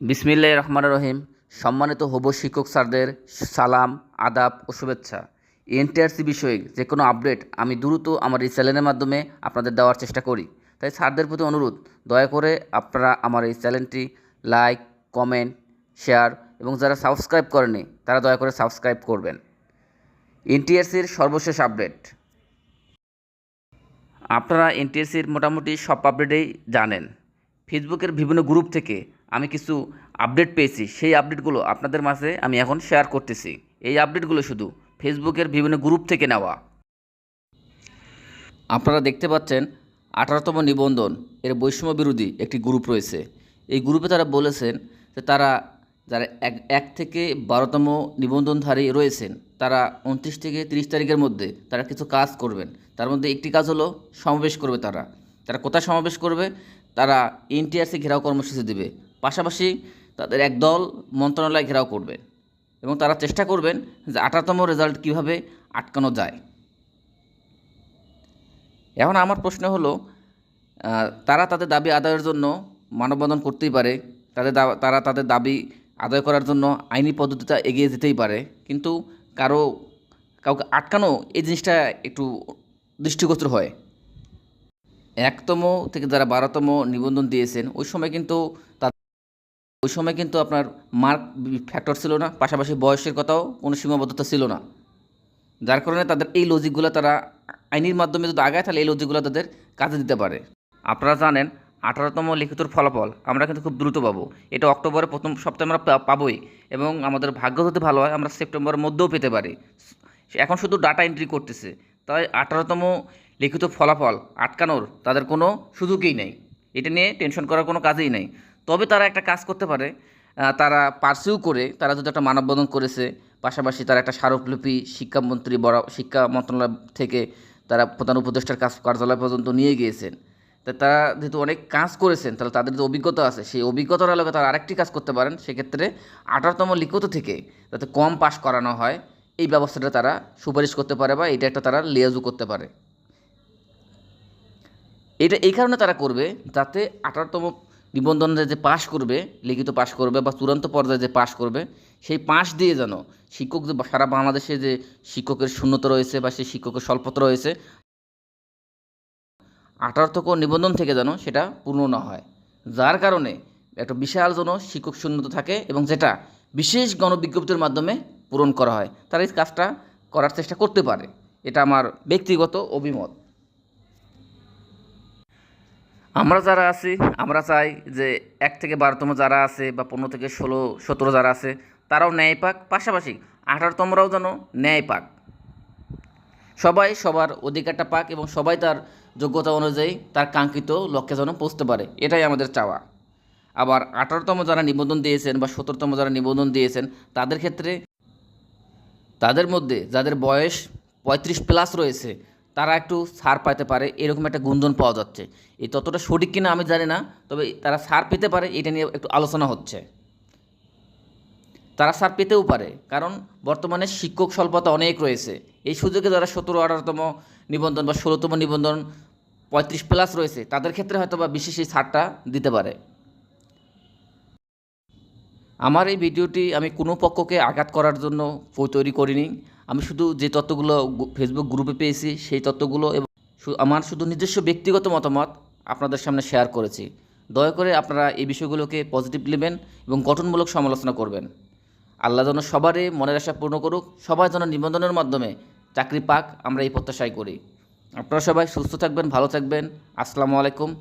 বিসমিল্লাহ রহমান রহিম। সম্মানিত হব শিক্ষক স্যারদের সালাম, আদাব ও শুভেচ্ছা। এনটিআরসি বিষয়ে যে কোনো আপডেট আমি দ্রুত আমার এই চ্যানেলের মাধ্যমে আপনাদের দেওয়ার চেষ্টা করি। তাই স্যারদের প্রতি অনুরোধ, দয়া করে আপনারা আমার এই চ্যানেলটি লাইক, কমেন্ট, শেয়ার এবং যারা সাবস্ক্রাইব করেনি তারা দয়া করে সাবস্ক্রাইব করবেন। এনটিআরসির সর্বশেষ আপডেট। আপনারা এনটিএসির মোটামুটি সব আপডেটেই জানেন। ফেসবুকের বিভিন্ন গ্রুপ থেকে আমি কিছু আপডেট পেয়েছি। সেই আপডেটগুলো আপনাদের মাঝে আমি এখন শেয়ার করতেছি। এই আপডেটগুলো শুধু ফেসবুকের বিভিন্ন গ্রুপ থেকে নেওয়া। আপনারা দেখতে পাচ্ছেন আঠারোতম নিবন্ধন, এর বৈষম্য বিরোধী একটি গ্রুপ রয়েছে। এই গ্রুপে তারা বলেছেন যে তারা যারা এক এক থেকে বারোতম নিবন্ধনধারী রয়েছেন, তারা উনত্রিশ থেকে তিরিশ তারিখের মধ্যে তারা কিছু কাজ করবেন। তার মধ্যে একটি কাজ হলো সমাবেশ করবে তারা। তারা কোথায় সমাবেশ করবে? তারা এনটিআরসি ঘেরাও কর্মসূচি দেবে। পাশাপাশি তাদের একদল মন্ত্রণালয় ঘেরাও করবে এবং তারা চেষ্টা করবেন যে আঠারোতম রেজাল্ট কীভাবে আটকানো যায়। এখন আমার প্রশ্ন হলো তারা তাদের দাবি আদায়ের জন্য মানববন্ধন করতেই পারে, তাদের তারা তাদের দাবি আদায় করার জন্য আইনি পদ্ধতিটা এগিয়ে যেতেই পারে, কিন্তু কারও, কাউকে আটকানো এই জিনিসটা একটু দৃষ্টিগোচর হয়। একতম থেকে যারা বারোতম নিবন্ধন দিয়েছেন, ওই সময় কিন্তু ওই সময় কিন্তু আপনার মার্ক ফ্যাক্টর ছিল না, পাশাপাশি বয়সের কথাও কোনো সীমাবদ্ধতা ছিল না। যার কারণে তাদের এই লজিকগুলো তারা আইনের মাধ্যমে যদি আগায়, তাহলে এই লজিকগুলো তাদের কাজে দিতে পারে। আপনারা জানেন, আঠারোতম লিখিত ফলাফল আমরা কিন্তু খুব দ্রুত পাবো। এটা অক্টোবরের প্রথম সপ্তাহে আমরা পাবোই এবং আমাদের ভাগ্য যদি ভালো হয়, আমরা সেপ্টেম্বরের মধ্যেও পেতে পারি। এখন শুধু ডাটা এন্ট্রি করতেছে। তাই আঠারোতম লিখিত ফলাফল আটকানোর তাদের কোনো সুযোগই নেই। এটা নিয়ে টেনশন করার কোনো কাজেই নেই। তবে তারা একটা কাজ করতে পারে তারা পার্সিউ করে, তারা যদি একটা মানববন্ধন করেছে, পাশাপাশি তারা একটা স্মারকলিপি শিক্ষামন্ত্রী বড় শিক্ষা মন্ত্রণালয় থেকে তারা প্রধান উপদেষ্টার কাজ কার্যালয় পর্যন্ত নিয়ে গিয়েছেন। তা তারা যেহেতু অনেক কাজ করেছেন, তাহলে তাদের যে অভিজ্ঞতা আছে, সেই অভিজ্ঞতার আলোকে তারা আরেকটি কাজ করতে পারেন। সেক্ষেত্রে আঠারোতম লিখিত থেকে যাতে কম পাশ করানো হয়, এই ব্যবস্থাটা তারা সুপারিশ করতে পারে বা এটা একটা তারা লেয়াজু করতে পারে। এটা এই কারণে তারা করবে যাতে আঠারোতম নিবন্ধনে যে পাশ করবে, লিখিত পাশ করবে বা চূড়ান্ত পর্যায়ে যে পাশ করবে, সেই পাশ দিয়ে যেন শিক্ষক যে সারা বাংলাদেশে যে শিক্ষকের শূন্যতা রয়েছে বা সেই শিক্ষকের স্বল্পতা রয়েছে আঠারোতক নিবন্ধন থেকে যেন সেটা পূর্ণ না হয়। যার কারণে একটা বিশাল যেন শিক্ষক শূন্যতা থাকে এবং যেটা বিশেষ গণবিজ্ঞপ্তির মাধ্যমে পূরণ করা হয়, তারা এই কাজটা করার চেষ্টা করতে পারে। এটা আমার ব্যক্তিগত অভিমত। আমরা যারা আছি, আমরা চাই যে এক থেকে বারোতম যারা আছে বা পনেরো থেকে ষোলো, সতেরো যারা আছে, তারাও ন্যায় পাক। পাশাপাশি আঠারোতমরাও যেন ন্যায় পাক। সবাই সবার অধিকারটা পাক এবং সবাই তার যোগ্যতা অনুযায়ী তার কাঙ্ক্ষিত লক্ষ্যে যেন পৌঁছতে পারে। এটাই আমাদের চাওয়া। আবার আঠারোতম যারা নিবন্ধন দিয়েছেন বা সতেরোতম যারা নিবন্ধন দিয়েছেন, তাদের ক্ষেত্রে তাদের মধ্যে যাদের বয়স পঁয়ত্রিশ প্লাস রয়েছে তারা একটু ছাড় পাইতে পারে, এরকম একটা গুঞ্জন পাওয়া যাচ্ছে। এই ততটা সঠিক কিনা আমি জানি না, তবে তারা সার পেতে পারে, এটা নিয়ে একটু আলোচনা হচ্ছে। তারা সার পেতেও পারে, কারণ বর্তমানে শিক্ষক স্বল্পতা অনেক রয়েছে। এই সুযোগে যারা সতেরো, আঠারোতম নিবন্ধন বা ষোলোতম নিবন্ধন পঁয়ত্রিশ প্লাস রয়েছে, তাদের ক্ষেত্রে হয়তো বা বিশেষ এই ছাড়টা দিতে পারে। আমার এই ভিডিওটি আমি কোনো পক্ষকে আঘাত করার জন্য তৈরি করিনি। আমি শুধু যে গু- ফেসবুক গ্রুপে পেয়েছি, সেই তথ্যগুলো এবং আমার শুধু নিজস্ব ব্যক্তিগত মতামত আপনাদের সামনে শেয়ার করেছি। দয়া করে আপনারা এই বিষয়গুলোকে পজিটিভ নেবেন এবং গঠনমূলক সমালোচনা করবেন। আল্লাহ যেন সবারই মনের আশা পূর্ণ করুক, সবাই যেন নিবন্ধনের মাধ্যমে চাকরি পাক, আমরা এই প্রত্যাশাই করি। আপনারা সবাই সুস্থ থাকবেন, ভালো থাকবেন। আসসালামু আলাইকুম।